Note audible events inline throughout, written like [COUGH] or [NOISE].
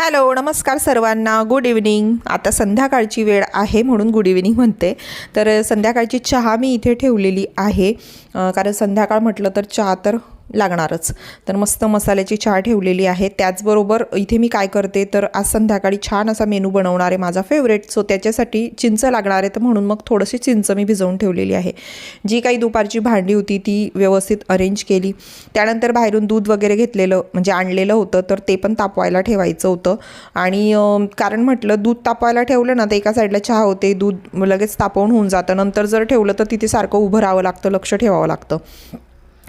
Hello नमस्कार सर्वांना. Good evening आता संध्याकाळची वेळ आहे म्हणून गुड इव्हनिंग म्हणते. तर संध्याकाळची चहा मी इथे ठेवलेली आहे. कारण संध्याकाळ म्हटलं तर चहा तर लागणारच. तर मस्त मसाल्याची चहा ठेवलेली आहे. त्याचबरोबर इथे मी काय करते तर आज संध्याकाळी छान असा मेनू बनवणार आहे माझा फेवरेट सो त्याच्यासाठी चिंच लागणार आहे तर म्हणून मग थोडीशी चिंच मी भिजवून ठेवलेली आहे. जी काही दुपारची भांडी होती ती व्यवस्थित अरेंज केली. त्यानंतर बाहेरून दूध वगैरे घेतलेलं म्हणजे आणलेलं होतं तर ते पण तापवायला ठेवायचं होतं. आणि कारण म्हटलं दूध तापवायला ठेवलं ना तर एका साईडला चहा होते दूध लगेच तापवून होऊन जातं. नंतर जर ठेवलं तर तिथे सारखं उभं राहावं लागतं लक्ष ठेवावं लागतं.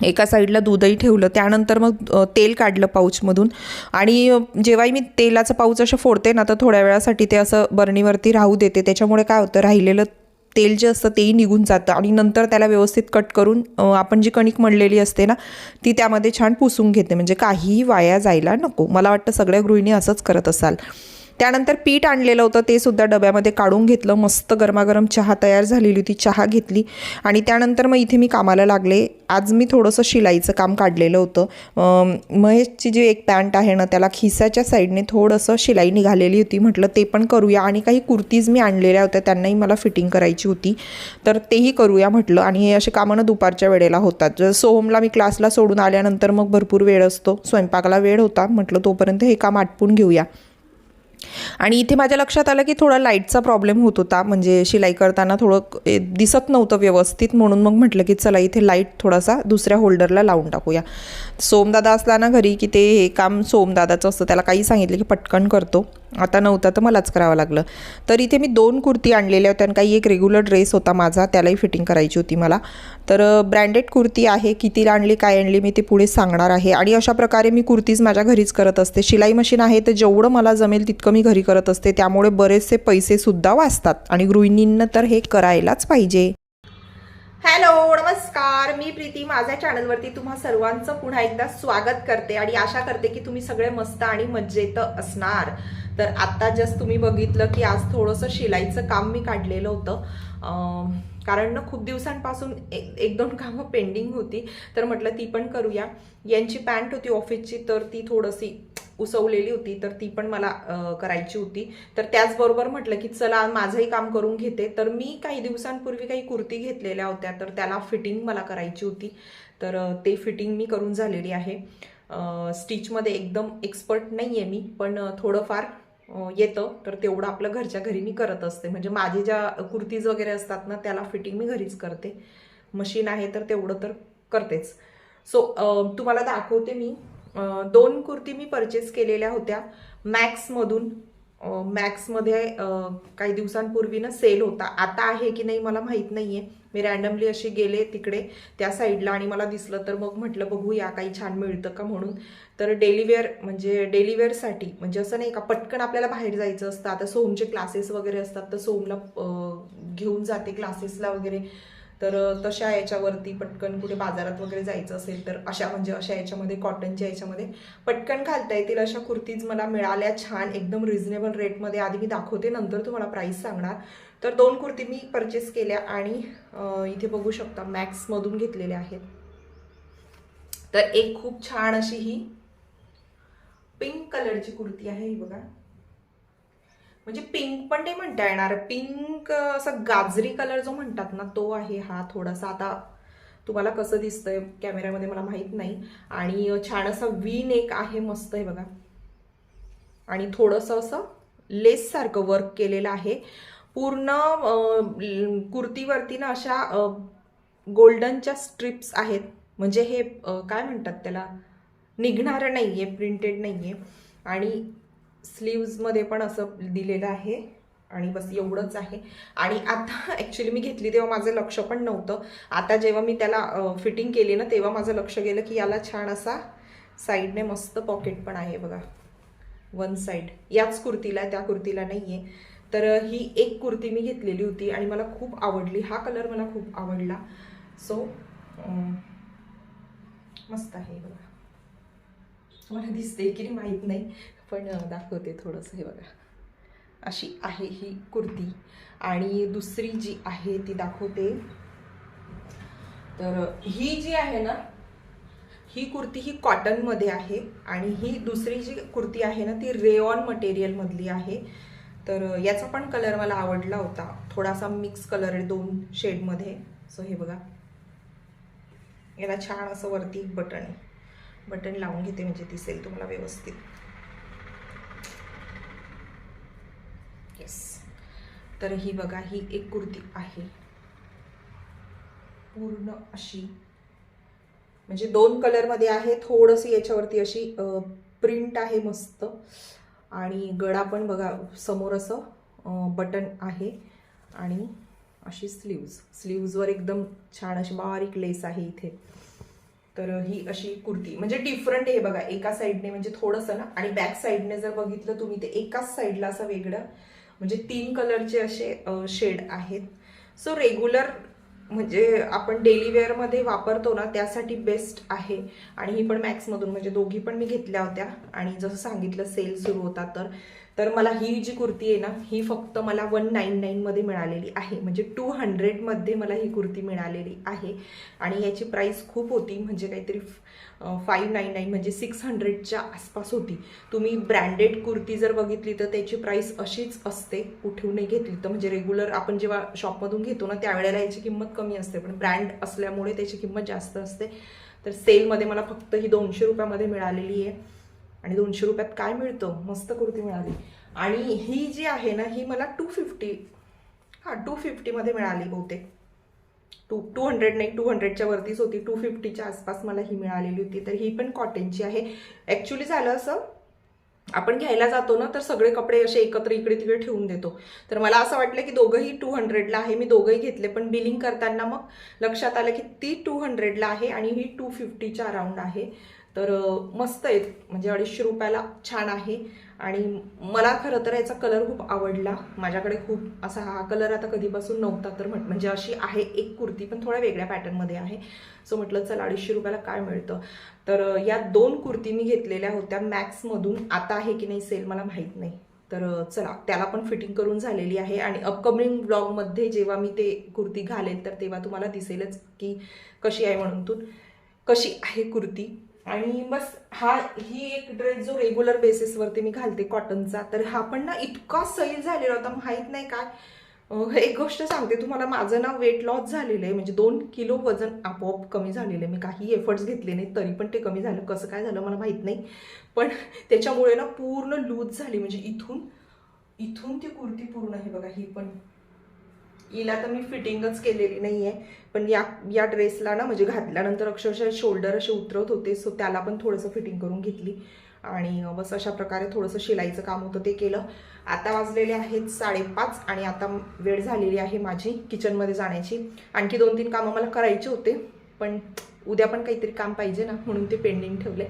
एका साईडला दूधही ठेवलं त्यानंतर मग तेल काढलं पाऊचमधून. आणि जेव्हाही मी तेलाचं पाऊच असं फोडते ना तर थोड्या वेळासाठी ते असं बरणीवरती राहू देते. त्याच्यामुळे काय होतं राहिलेलं तेल जे असतं तेही निघून जातं. आणि नंतर त्याला व्यवस्थित कट करून आपण जी कणिक मळलेली असते ना ती त्यामध्ये छान पुसून घेते. म्हणजे काहीही वाया जायला नको. मला वाटतं सगळ्या गृहिणी असंच करत असाल. त्यानंतर पीठ आणलेलं होतं ते सुद्धा डब्यामध्ये काढून घेतलं. मस्त गरमागरम चहा तयार झालेली होती चहा घेतली. आणि त्यानंतर मग इथे मी कामाला लागले. आज मी थोडंसं शिलाईचं काम काढलेलं होतं. महेशची जी एक पॅन्ट आहे ना त्याला खिसाच्या साईडने थोडंसं शिलाई निघालेली होती. म्हटलं ते पण करूया. आणि काही कुर्तीज मी आणलेल्या होत्या त्यांनाही मला फिटिंग करायची होती. तर तेही करूया म्हटलं. आणि हे असे कामं ना दुपारच्या वेळेला होतात. जर सोहमला मी क्लासला सोडून आल्यानंतर मग भरपूर वेळ असतो. स्वयंपाकाला वेळ होता. म्हटलं तोपर्यंत हे काम आटपून घेऊया. आणि इथे माझ्या लक्षात आलं की थोडा लाईटचा प्रॉब्लेम होत होता. म्हणजे शिलाई करताना थोडं ए, दिसत नव्हतं व्यवस्थित. म्हणून मग म्हटलं की चला इथे लाइट थोडासा दुसऱ्या होल्डरला लावून टाकूया. सोमदादा असला ना घरी की ते हे काम सोमदादाचं असतं. त्याला काही सांगितलं की पटकन करतो. आता नव्हता तर मलाच करावं लागलं. तर इथे मी दोन कुर्ती आणलेल्या होत्या आणि काही एक रेग्युलर ड्रेस होता माझा. त्यालाही फिटिंग करायची होती मला. तर ब्रँडेड कुर्ती आहे. कितीला आणली काय आणली मी ते पुढे सांगणार आहे. आणि अशा प्रकारे मी कुर्तीज माझ्या घरीच करत असते. शिलाई मशीन आहे तर जेवढं मला जमेल तितकं मी घरी करत असते त्यामुळे बरेचसे पैसेसुद्धा वाचतात. आणि गृहिणींना तर हे करायलाच पाहिजे. हॅलो नमस्कार. मी प्रीती. माझ्या चॅनलवरती तुम्हा सर्वांचं पुन्हा एकदा स्वागत करते आणि आशा करते की तुम्ही सगळे मस्त आणि मज्जेत असणार. तर आता जस्ट तुम्ही बघितलं की आज थोडंसं शिलाईचं काम मी काढलेलं होतं. कारण ना खूप दिवसांपासून एक एक दोन कामं पेंडिंग होती. तर म्हटलं ती पण करूया. यांची पॅन्ट होती ऑफिसची तर ती थोडीशी उसवलेली होती तर ती पण मला करायची होती. तर त्याचबरोबर म्हटलं की चला माझंही काम करून घेते. तर मी काही दिवसांपूर्वी काही कुर्ती घेतलेल्या होत्या तर त्याला फिटिंग मला करायची होती. तर ते फिटिंग मी करून झालेली आहे. स्टिचमध्ये एकदम एक्सपर्ट नाही आहे मी पण थोडंफार येतं. तर तेवढं आपलं घरच्या घरी मी करत असते. म्हणजे माझे ज्या कुर्तीज वगैरे असतात ना त्याला फिटिंग मी घरीच करते. मशीन आहे तर तेवढं तर करतेच. सो तुम्हाला दाखवते मी. दोन कुर्ती मी परचेस केलेल्या होत्या. मॅक्समधून मॅक्समध्ये काही दिवसांपूर्वी ना सेल होता. आता आहे की नाही मला माहीत नाही आहे मी रॅन्डमली अशी गेले तिकडे त्या साईडला आणि मला दिसलं तर मग म्हटलं बघूया काही छान मिळतं का? म्हणून. तर डेलीवेअर म्हणजे डेलीवेअरसाठी म्हणजे असं नाही का पटकन आपल्याला बाहेर जायचं असतं. आता सोमचे क्लासेस वगैरे असतात तर सोमला घेऊन जाते क्लासेसला वगैरे. तर तशा याच्यावरती पटकन कुठे बाजारात वगैरे जायचं असेल तर अशा म्हणजे अशा याच्यामध्ये कॉटनच्या याच्यामध्ये पटकन घालता येतील. अशा कुर्तीज मला मिळाल्या छान एकदम रिझनेबल रेटमध्ये आधी मी दाखवते नंतर तुम्हाला प्राईस सांगणार. तर दोन कुर्ती मी परचेस केल्या आणि इथे बघू शकता मॅक्समधून घेतलेल्या आहेत. तर एक खूप छान अशी ही पिंक कलरची कुर्ती आहे ही बघा. म्हणजे पिंक पण नाही म्हणता येणार. पिंक असा गाजरी कलर जो म्हणतात ना तो आहे हा थोडासा. आता तुम्हाला कसं दिसतंय कॅमेऱ्यामध्ये मला माहीत नाही. आणि छान असा वी नेक आहे मस्त आहे बघा. आणि थोडंसं असं लेससारखं वर्क केलेलं आहे. पूर्ण कुर्तीवरती ना अशा गोल्डनच्या स्ट्रिप्स आहेत. म्हणजे हे काय म्हणतात त्याला? निघणारं नाही आहे प्रिंटेड नाही आहे आणि स्लीव्जमध्ये पण असं दिलेलं आहे. आणि बस एवढंच आहे. आणि आता ॲक्च्युली मी घेतली तेव्हा माझं लक्ष पण नव्हतं. आता जेव्हा मी त्याला फिटिंग केली ना तेव्हा माझं लक्ष गेलं की याला छान असा साईडने मस्त पॉकेट पण आहे बघा. वन साईड याच कुर्तीला त्या कुर्तीला नाही आहे तर ही एक कुर्ती मी घेतलेली होती आणि मला खूप आवडली. हा कलर मला खूप आवडला. सो मस्त आहे बघा. मला दिसते की माहीत नाही. पण दाखवते थोडंसं हे बघा. अशी आहे ही कुर्ती. आणि दुसरी जी आहे ती दाखवते. तर ही जी आहे ना ही कुर्ती ही कॉटनमध्ये आहे. आणि ही दुसरी जी कुर्ती आहे ना ती रेऑन मटेरियलमधली आहे. तर याचा पण कलर मला आवडला होता. थोडासा मिक्स कलर आहे दोन शेडमध्ये. सो हे बघा. याला छान असं वरती एक बटन आहे. बटन लावून घेते म्हणजे दिसेल तुम्हाला व्यवस्थित. तर ही बघा ही एक कुर्ती आहे. पूर्ण अशी म्हणजे दोन कलरमध्ये आहे थोडंसं याच्यावरती अशी प्रिंट आहे मस्त. आणि गळा पण बघा समोर असं बटन आहे. आणि अशी स्लीव्ज स्लीव्जवर एकदम छान अशी बारीक लेस आहे इथे. तर ही अशी कुर्ती म्हणजे डिफरंट आहे बघा एका साईडने म्हणजे थोडंसं ना आणि बॅक साईडने जर बघितलं तुम्ही ते एकाच साईडला असं वेगळं. म्हणजे तीन कलरचे असे शेड आहेत. सो रेग्युलर म्हणजे आपण डेली वेअरमध्ये वापरतो ना त्यासाठी बेस्ट आहे. आणि ही पण मॅक्समधून म्हणजे दोघी पण मी घेतल्या होत्या. आणि जसं सांगितलं सेल सुरू होता तर. तर मला ही जी कुर्ती आहे ना ही फक्त मला वन नाईन नाईनमध्ये मिळालेली आहे. म्हणजे टू हंड्रेडमध्ये मला ही कुर्ती मिळालेली आहे. आणि याची प्राईस खूप होती. म्हणजे काहीतरी फाईव्ह नाईन नाईन म्हणजे सिक्स हंड्रेडच्या आसपास होती. तुम्ही ब्रँडेड कुर्ती जर बघितली तर त्याची प्राईस अशीच असते. कुठून घेतली तर म्हणजे रेग्युलर आपण जेव्हा शॉपमधून घेतो ना त्यावेळेला याची किंमत कमी असते. पण ब्रँड असल्यामुळे त्याची किंमत जास्त असते. तर सेलमध्ये मला फक्त ही दोनशे रुपयामध्ये मिळालेली आहे. आणि दोनशे रुपयात काय मिळतं? मस्त कुर्ती मिळाली. आणि ही जी आहे ना ही मला टू फिफ्टी हां टू फिफ्टीमध्ये मिळाली बहुतेक. टू टू हंड्रेड नाही टू हंड्रेडच्या वरतीच होती. टू फिफ्टीच्या आसपास मला ही मिळालेली होती. तर ही पण कॉटनची आहे. ॲक्च्युली झालं असं आपण घ्यायला जातो ना तर सगळे कपडे असे एकत्र इकडे तिकडे ठेवून देतो. तर मला असं वाटलं की दोघंही टू हंड्रेडला आहे. मी दोघंही घेतले पण बिलिंग करताना मग लक्षात आलं की ती टू हंड्रेडला आहे आणि ही टू फिफ्टीच्या अराउंड आहे. तर मस्त आहेत. म्हणजे अडीचशे रुपयाला छान आहे. आणि मला खरं तर याचा कलर खूप आवडला. माझ्याकडे खूप असा हा कलर आता कधीपासून नव्हता. तर म्हट म्हणजे अशी आहे एक कुर्ती पण थोड्या वेगळ्या पॅटर्नमध्ये आहे. सो म्हटलं चला अडीचशे रुपयाला काय मिळतं? तर या दोन कुर्ती मी घेतलेल्या होत्या मॅक्समधून आता आहे की नाही सेल मला माहीत नाही. तर चला त्याला पण फिटिंग करून झालेली आहे. आणि अपकमिंग ब्लॉगमध्ये जेव्हा मी ते कुर्ती घालेल तर तेव्हा तुम्हाला दिसेलच की कशी आहे म्हणून. तू कशी आहे कुर्ती? आणि बस हा ही एक ड्रेस जो रेग्युलर बेसिसवरती मी घालते कॉटनचा तर हा पण ना इतका सैल झालेला होता माहीत नाही काय. एक गोष्ट सांगते तुम्हाला माझं ना वेट लॉस झालेलं आहे म्हणजे दोन किलो वजन आपोआप कमी झालेलं आहे. मी काही एफर्ट्स घेतले नाही तरी पण ते कमी झालं. कसं काय झालं मला माहीत नाही. पण त्याच्यामुळे ना पूर्ण लूज झाली म्हणजे इथून इथून ती कुर्ती पूर्ण आहे बघा ही पण. हिला तर मी फिटिंगच केलेली नाही आहे पण या या ड्रेसला ना म्हणजे घातल्यानंतर अक्षरशः शोल्डर असे उतरत होते सो त्याला पण थोडंसं फिटिंग करून घेतली. आणि बस अशा प्रकारे थोडंसं शिलाईचं काम होतं ते केलं. आता वाजलेले आहेत साडेपाच आणि आता वेळ झालेली आहे माझी किचनमध्ये जाण्याची. आणखी दोन तीन कामं मला करायचे होते पण उद्या पण काहीतरी काम पाहिजे ना म्हणून ते पेंडिंग ठेवले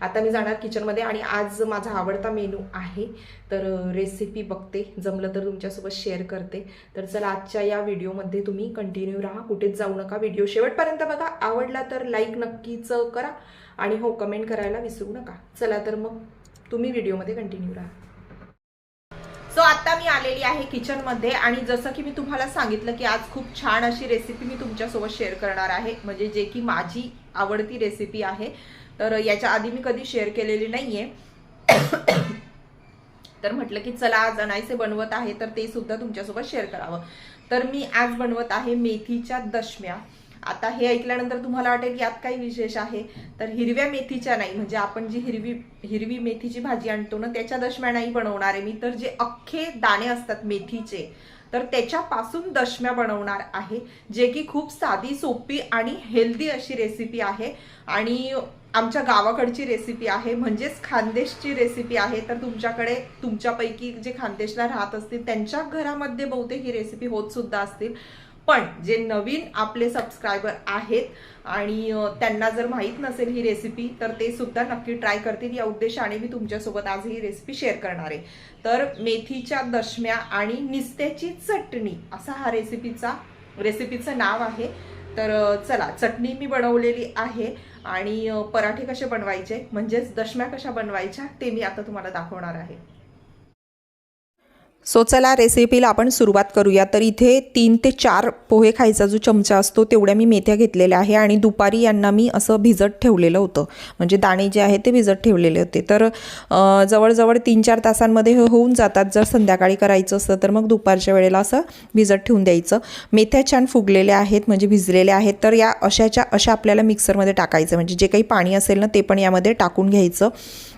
आता मी जाणार किचनमध्ये आणि आज माझा आवडता मेनू आहे. तर रेसिपी बघते. जमलं तर तुमच्यासोबत शेअर करते. तर चला आजच्या या व्हिडिओमध्ये तुम्ही कंटिन्यू राहा. कुठेच जाऊ नका. व्हिडिओ शेवटपर्यंत बघा. आवडला तर लाईक नक्कीच करा. आणि हो कमेंट करायला विसरू नका. चला तर मग तुम्ही व्हिडिओमध्ये कंटिन्यू राहा. सो आता मी आलेली आहे किचनमध्ये आणि जसं की मी तुम्हाला सांगितलं की आज खूप छान अशी रेसिपी मी तुमच्यासोबत शेअर करणार आहे. म्हणजे जे की माझी आवडती रेसिपी आहे. तर याच्या आधी मी कधी शेअर केलेली नाही आहे [COUGHS] तर म्हटलं की चला आज अनायसे बनवत आहे तर ते सुद्धा तुमच्यासोबत शेअर करावं. तर मी आज बनवत आहे मेथीच्या दशम्या. आता हे ऐकल्यानंतर तुम्हाला वाटेल यात काही विशेष आहे. तर हिरव्या मेथीच्या नाही म्हणजे आपण जी हिरवी हिरवी मेथीची भाजी आणतो ना त्याच्या दशम्या नाही बनवणार आहे मी. तर जे अख्खे दाणे असतात मेथीचे तर त्याच्यापासून दशम्या बनवणार आहे जे की खूप साधी सोपी आणि हेल्दी अशी रेसिपी आहे. आणि आमच्या गावाकडची रेसिपी आहे म्हणजेच खानदेशची रेसिपी आहे. तर तुमच्याकडे तुमच्यापैकी जे खानदेशला राहत असतील त्यांच्या घरामध्ये बहुतेक ही रेसिपी होत सुद्धा असतील. पण जे नवीन आपले सबस्क्रायबर आहेत आणि त्यांना जर माहीत नसेल ही रेसिपी तर ते सुद्धा नक्की ट्राय करतील. या उद्देशाने मी तुमच्यासोबत आज ही रेसिपी शेअर करणार आहे. तर मेथीच्या दशम्या आणि निस्त्याची चटणी असा हा रेसिपीचा रेसिपीचं नाव आहे. तर चला चटणी मी बनवलेली आहे आणि पराठे कसे बनवायचे म्हणजेच दशम्या कशा बनवायच्या ते मी आता तुम्हाला दाखवणार आहे. सो चला रेसिपीला आपण सुरुवात करूया. तर इथे तीन ते चार पोहे खायचा जो चमचा असतो तेवढ्या मी मेथ्या घेतलेल्या आहे आणि दुपारी यांना मी असं भिजत ठेवलेलं होतं. म्हणजे दाणे जे आहे ते भिजत ठेवलेले होते. तर जवळजवळ तीन चार तासांमध्ये हे होऊन जातात. जर संध्याकाळी करायचं असतं तर मग दुपारच्या वेळेला असं भिजत ठेवून द्यायचं. मेथ्या छान फुगलेल्या आहेत म्हणजे भिजलेल्या आहेत. तर या अशाच्या अशा आपल्याला मिक्सरमध्ये टाकायचं. म्हणजे जे काही पाणी असेल ना ते पण यामध्ये टाकून घ्यायचं.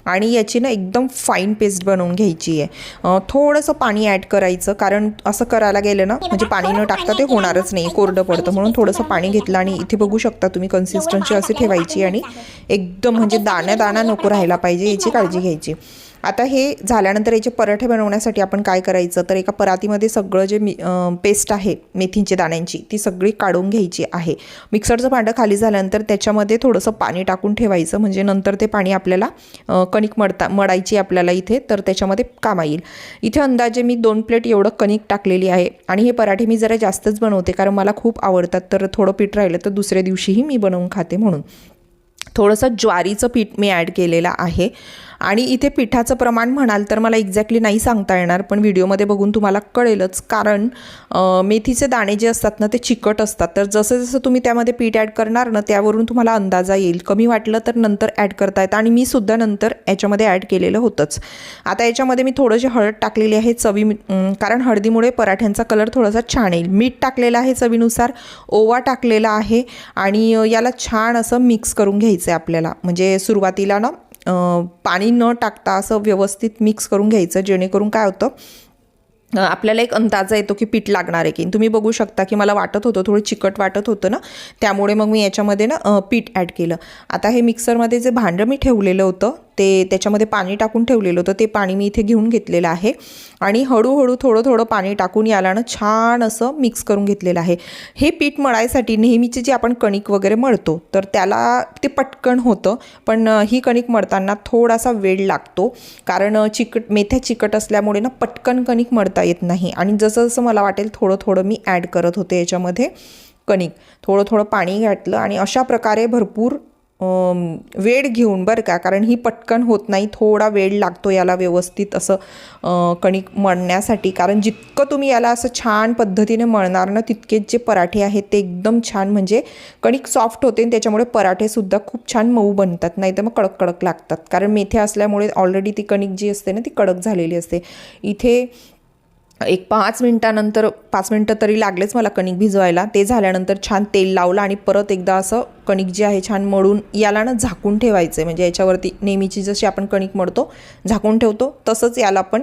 आणि याची ना एकदम फाईन पेस्ट बनवून घ्यायची आहे. थोडंसं पाणी ॲड करायचं कारण असं करायला गेलं ना म्हणजे पाणी न टाकता ते होणारच नाही कोरडं पडतं. म्हणून थोडंसं पाणी घेतलं आणि इथे बघू शकता तुम्ही कन्सिस्टन्सी अशी ठेवायची आणि एकदम म्हणजे दाण्या दाणा नको राहायला पाहिजे याची काळजी घ्यायची. आता हे झाल्यानंतर याचे पराठे बनवण्यासाठी आपण काय करायचं? तर एका परातीमध्ये सगळं जे मी पेस्ट आहे मेथींची दाण्यांची ती सगळी काढून घ्यायची आहे. मिक्सरचं भांडं खाली झाल्यानंतर त्याच्यामध्ये थोडंसं पाणी टाकून ठेवायचं. म्हणजे नंतर ते पाणी आपल्याला कणिक मडता मडायची आपल्याला इथे तर त्याच्यामध्ये कामा येईल. इथे अंदाजे मी दोन प्लेट एवढं कणिक टाकलेली आहे. आणि हे पराठे मी जरा जास्तच बनवते कारण मला खूप आवडतात. तर थोडं पीठ राहिलं तर दुसऱ्या दिवशीही मी बनवून खाते म्हणून. थोडंसं ज्वारीचं पीठ मी ॲड केलेलं आहे. आणि इथे पिठाचं प्रमाण म्हणाल तर मला एक्झॅक्टली नाही सांगता येणार पण व्हिडिओमध्ये बघून तुम्हाला कळेलच. कारण मेथीचे दाणे जे असतात ना ते चिकट असतात. तर जसं जसं तुम्ही त्यामध्ये पीठ ॲड करणार ना त्यावरून तुम्हाला अंदाजा येईल. कमी वाटलं तर नंतर ॲड करता येतं. आणि मी सुद्धा नंतर याच्यामध्ये ॲड केलेलं होतंच. आता याच्यामध्ये मी थोडीशी हळद टाकलेली आहे चवी कारण हळदीमुळे पराठ्यांचा कलर थोडासा छान येईल. मीठ टाकलेलं आहे चवीनुसार ओवा टाकलेला आहे आणि याला छान असं मिक्स करून घ्यायचं आहे आपल्याला. म्हणजे सुरुवातीला ना पाणी न टाकता असं व्यवस्थित मिक्स करून घ्यायचं जेणेकरून काय होतं आपल्याला एक अंदाजा येतो की पीठ लागणार आहे की तुम्ही बघू शकता की मला वाटत होतं थोडं चिकट वाटत होतं ना त्यामुळे मग मी याच्यामध्ये ना पीठ ॲड केलं. आता हे मिक्सरमध्ये जे भांडं मी ठेवलेलं होतं ते त्याच्यामध्ये पाणी टाकून ठेवलेलं होतं ते पाणी मी इथे घेऊन घेतलेलं आहे. आणि हळूहळू थोडं थोडं पाणी टाकून याला ना छान असं मिक्स करून घेतलेलं आहे. हे पीठ मळायसाठी नेहमीचे जे आपण कणिक वगैरे मळतो तर त्याला ते पटकन होतं पण ही कणिक मळताना थोडासा वेळ लागतो. कारण चिकट मेथ्या चिकट असल्यामुळे ना पटकन कणिक मळता येत नाही. आणि जसं जसं मला वाटेल थोडं थोडं मी ॲड करत होते याच्यामध्ये कणिक. थोडं थोडं पाणी घातलं आणि अशा प्रकारे भरपूर वेळ घेऊन बरं का? कारण ही पटकन होत नाही थोडा वेळ लागतो याला व्यवस्थित असं कणिक मळण्यासाठी. कारण जितकं तुम्ही याला असं छान पद्धतीने मळणार ना तितकेच जे पराठे आहेत ते एकदम छान म्हणजे कणिक सॉफ्ट होते आणि त्याच्यामुळे पराठेसुद्धा खूप छान मऊ बनतात. नाही तर मग कडक कडक लागतात. कारण मेथ्या असल्यामुळे ऑलरेडी ती कणिक जी असते ना ती कडक झालेली असते. इथे एक पाच मिनटानंतर पाच मिनटं तरी लागलेच मला कणिक भिजवायला. ते झाल्यानंतर छान तेल लावलं आणि परत एकदा असं कणिक जे आहे छान मळून याला ना झाकून ठेवायचं. आहे म्हणजे याच्यावरती नेहमीची जशी आपण कणिक मळतो झाकून ठेवतो तसंच याला पण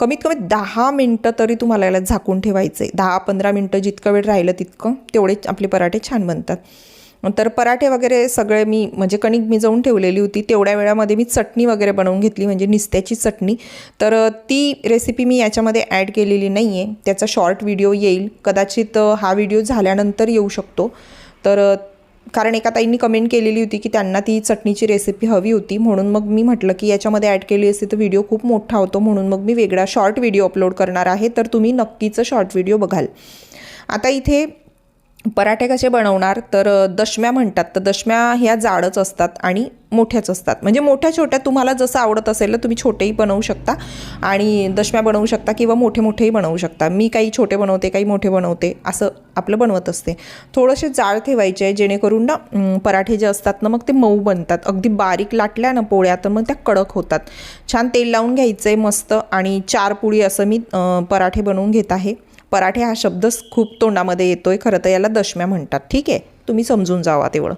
कमीत कमी दहा मिनटं तरी तुम्हाला याला झाकून ठेवायचं. आहे दहा पंधरा मिनटं जितकं वेळ राहिलं तितकं तेवढे आपले पराठे छान बनतात. तर पराठे वगैरे सगळे मी म्हणजे कणिक भिजवून ठेवलेली होती तेवढ्या वेळामध्ये मी चटणी वगैरे बनवून घेतली म्हणजे निस्त्याची चटणी. तर ती रेसिपी मी याच्यामध्ये ॲड केलेली नाही आहे त्याचा शॉर्ट व्हिडिओ येईल. कदाचित हा व्हिडिओ झाल्यानंतर येऊ शकतो. तर कारण एका ताईंनी कमेंट केलेली होती की त्यांना ती चटणीची रेसिपी हवी होती. म्हणून मग मी म्हटलं की याच्यामध्ये ॲड केली असती तर व्हिडिओ खूप मोठा होतो. म्हणून मग मी वेगळा शॉर्ट व्हिडिओ अपलोड करणार आहे. तर तुम्ही नक्कीच शॉर्ट व्हिडिओ बघाल. आता इथे पराठे कसे बनवणार? तर दशम्या म्हणतात. तर दशम्या ह्या जाडच असतात आणि मोठ्याच असतात. म्हणजे मोठ्या छोट्या तुम्हाला जसं आवडत असेल तर तुम्ही छोटेही बनवू शकता आणि दशम्या बनवू शकता किंवा मोठे मोठेही बनवू शकता. मी काही छोटे बनवते काही मोठे बनवते असं आपलं बनवत असते. थोडेसे जाळ ठेवायचे आहे जेणेकरून ना पराठे जे असतात ना मग ते मऊ बनतात. अगदी बारीक लाटल्या ना पोळ्या तर मग त्या कडक होतात. छान तेल लावून घ्यायचं आहे मस्त आणि चार पुळी असं मी पराठे बनवून घेत आहे. पराठे हा शब्दच खूप तोंडामध्ये येतोय खरं तर याला दशम्या म्हणतात. ठीक आहे? तुम्ही समजून जावा तेवढं.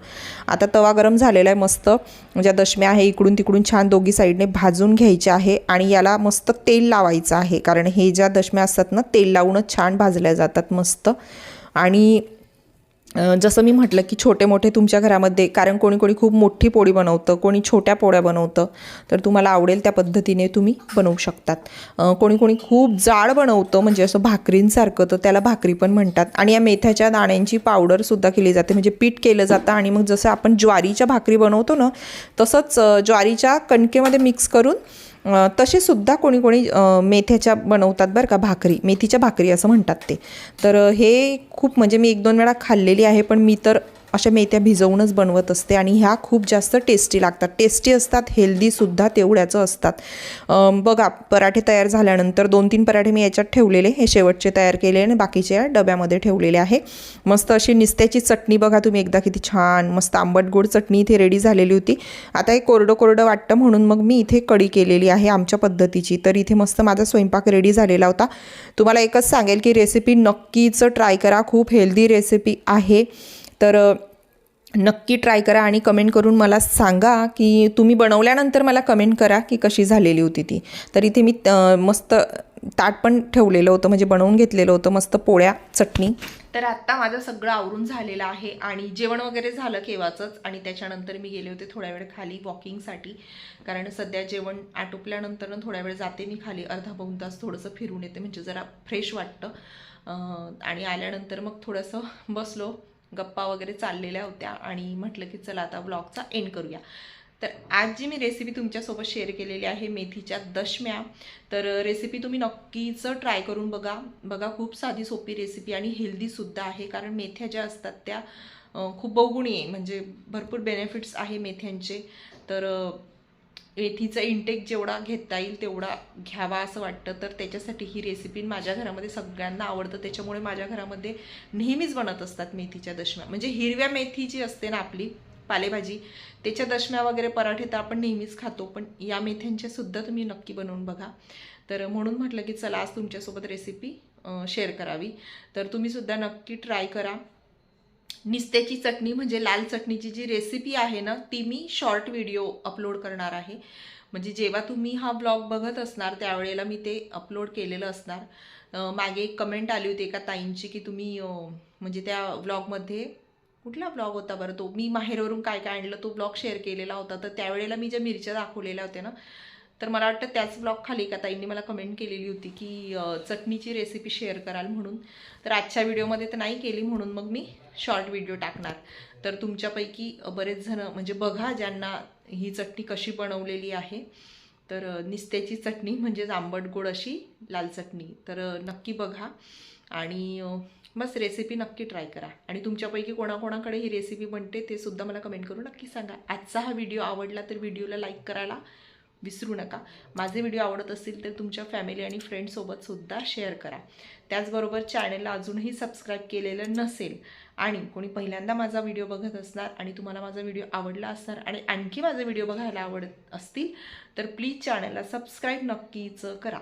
आता तवा गरम झालेला आहे मस्त. ज्या दशम्या आहे इकडून तिकडून छान दोघी साईडने भाजून घ्यायच्या आहे आणि याला मस्त तेल लावायचं आहे. कारण हे ज्या दशम्या असतात ना तेल लावूनच छान भाजल्या जातात मस्त. आणि जसं मी म्हटलं की छोटे मोठे तुमच्या घरामध्ये कारण कोणी कोणी खूप मोठी पोळी बनवतं कोणी छोट्या पोळ्या बनवतं तर तुम्हाला आवडेल त्या पद्धतीने तुम्ही बनवू शकतात. कोणी कोणी खूप जाड बनवतं म्हणजे असं भाकरींसारखं तर त्याला भाकरी पण म्हणतात. आणि या मेथ्याच्या दाण्यांची पावडरसुद्धा केली जाते म्हणजे पीठ केलं जातं आणि मग जसं आपण ज्वारीच्या भाकरी बनवतो ना तसंच ज्वारीच्या कणकेमध्ये मिक्स करून तसेसुद्धा कोणी कोणी मेथ्याच्या बनवतात बरं का भाकरी. मेथीच्या भाकरी असं म्हणतात ते. तर हे खूप म्हणजे मी एक दोन वेळा खाल्लेली आहे पण मी तर अशा मेथ्या भिजवूनच बनवत असते आणि ह्या खूप जास्त टेस्टी लागतात. टेस्टी असतात हेल्दीसुद्धा तेवढ्याचं असतात. बघा पराठे तयार झाल्यानंतर दोन तीन पराठे मी याच्यात ठेवलेले हे शेवटचे तयार केले आणि बाकीचे या डब्यामध्ये ठेवलेले आहे. मस्त अशी निस्त्याची चटणी बघा तुम्ही एकदा किती छान मस्त आंबट गोड चटणी इथे रेडी झालेली होती. आता हे कोरडं कोरडं वाटतं म्हणून मग मी इथे कढी केलेली आहे आमच्या पद्धतीची. तर इथे मस्त माझा स्वयंपाक रेडी झालेला होता. तुम्हाला एकच सांगेल की रेसिपी नक्कीच ट्राय करा. खूप हेल्दी रेसिपी आहे. तर नक्की ट्राय करा आणि कमेंट करून मला सांगा की तुम्ही बनवल्यानंतर मला कमेंट करा की कशी झालेली होती ती. तर इथे मी मस्त ताट पण ठेवलेलं होतं म्हणजे बनवून घेतलेलं होतं मस्त पोळ्या चटणी. तर आत्ता माझं सगळं आवरून झालेलं आहे आणि जेवण वगैरे झालं केव्हाचंच आणि त्याच्यानंतर मी गेले होते थोड्या वेळ खाली वॉकिंगसाठी. कारण सध्या जेवण आटोपल्यानंतर थोड्या वेळ जाते मी खाली अर्धा पाऊन तास थोडंसं फिरून येते म्हणजे जरा फ्रेश वाटतं. आणि आल्यानंतर मग थोडंसं बसलो. गप्पा वगैरे चाललेल्या होत्या आणि म्हटलं की चला आता ब्लॉगचा एंड करूया. तर आज जी मी रेसिपी तुमच्यासोबत शेअर केलेली आहे मेथीच्या दशम्या तर रेसिपी तुम्ही नक्कीच ट्राय करून बघा. बघा खूप साधी सोपी रेसिपी आणि हेल्दीसुद्धा आहे कारण मेथ्या ज्या असतात त्या खूप बहुगुणी आहे. म्हणजे भरपूर बेनिफिट्स आहे मेथ्यांचे. तर मेथीचा इंटेक जेवढा घेता येईल तेवढा घ्यावा असं वाटतं. तर त्याच्यासाठी ही रेसिपी माझ्या घरामध्ये सगळ्यांना आवडतं. त्याच्यामुळे माझ्या घरामध्ये नेहमीच बनत असतात मेथीच्या दशम्या. म्हणजे हिरव्या मेथी जी असते ना आपली पालेभाजी त्याच्या दशम्या वगैरे पराठे तर आपण नेहमीच खातो. पण या मेथ्यांच्या सुद्धा तुम्ही नक्की बनवून बघा. तर म्हणून म्हटलं की चला आज तुमच्यासोबत रेसिपी शेअर करावी. तर तुम्ही सुद्धा नक्की ट्राय करा. निस्त्याची चटणी म्हणजे लाल चटणीची जी रेसिपी आहे ना ती मी शॉर्ट व्हिडिओ अपलोड करणार आहे. म्हणजे जेव्हा तुम्ही हा ब्लॉग बघत असणार त्यावेळेला मी ते अपलोड केलेलं असणार. मागे एक कमेंट आली होती एका ताईंची की तुम्ही म्हणजे त्या ब्लॉगमध्ये कुठला ब्लॉग होता बरं तो? मी माहेरवरून काय काय आणलं तो ब्लॉग शेअर केलेला होता. तर त्यावेळेला मी ज्या मिरच्या दाखवलेल्या होत्या ना तर मला वाटतं त्याच ब्लॉग खाली एका ताईंनी मला कमेंट केलेली होती की चटणीची रेसिपी शेअर कराल म्हणून. तर आजच्या व्हिडिओमध्ये तर नाही केली म्हणून मग मी शॉर्ट व्हिडिओ टाकणार. तर तुमच्यापैकी बरेच जण म्हणजे बघा ज्यांना ही चटणी कशी बनवलेली आहे. तर निस्त्याची चटणी म्हणजेच आंबट गोड अशी लाल चटणी. तर नक्की बघा. आणि बस रेसिपी नक्की ट्राय करा. आणि तुमच्यापैकी कोणाकोणाकडे ही रेसिपी बनते ते सुद्धा मला कमेंट करून नक्की सांगा. आजचा हा व्हिडिओ आवडला तर व्हिडिओला लाईक करायला. विसरू नका. माझे व्हिडिओ आवडत असतील तर तुमच्या फॅमिली आणि फ्रेंडसोबतसुद्धा शेअर करा. त्याचबरोबर चॅनलला अजूनही सबस्क्राईब केलेलं नसेल आणि कोणी पहिल्यांदा माझा व्हिडिओ बघत असणार आणि तुम्हाला माझा व्हिडिओ आवडला असणार आणि आणखी माझे व्हिडिओ बघायला आवडत असतील तर प्लीज चॅनलला सबस्क्राईब नक्कीच करा.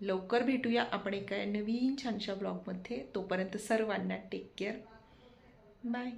लवकर भेटूया आपण एका नवीन छानशा ब्लॉगमध्ये तोपर्यंत सर्वांना टेक केअर बाय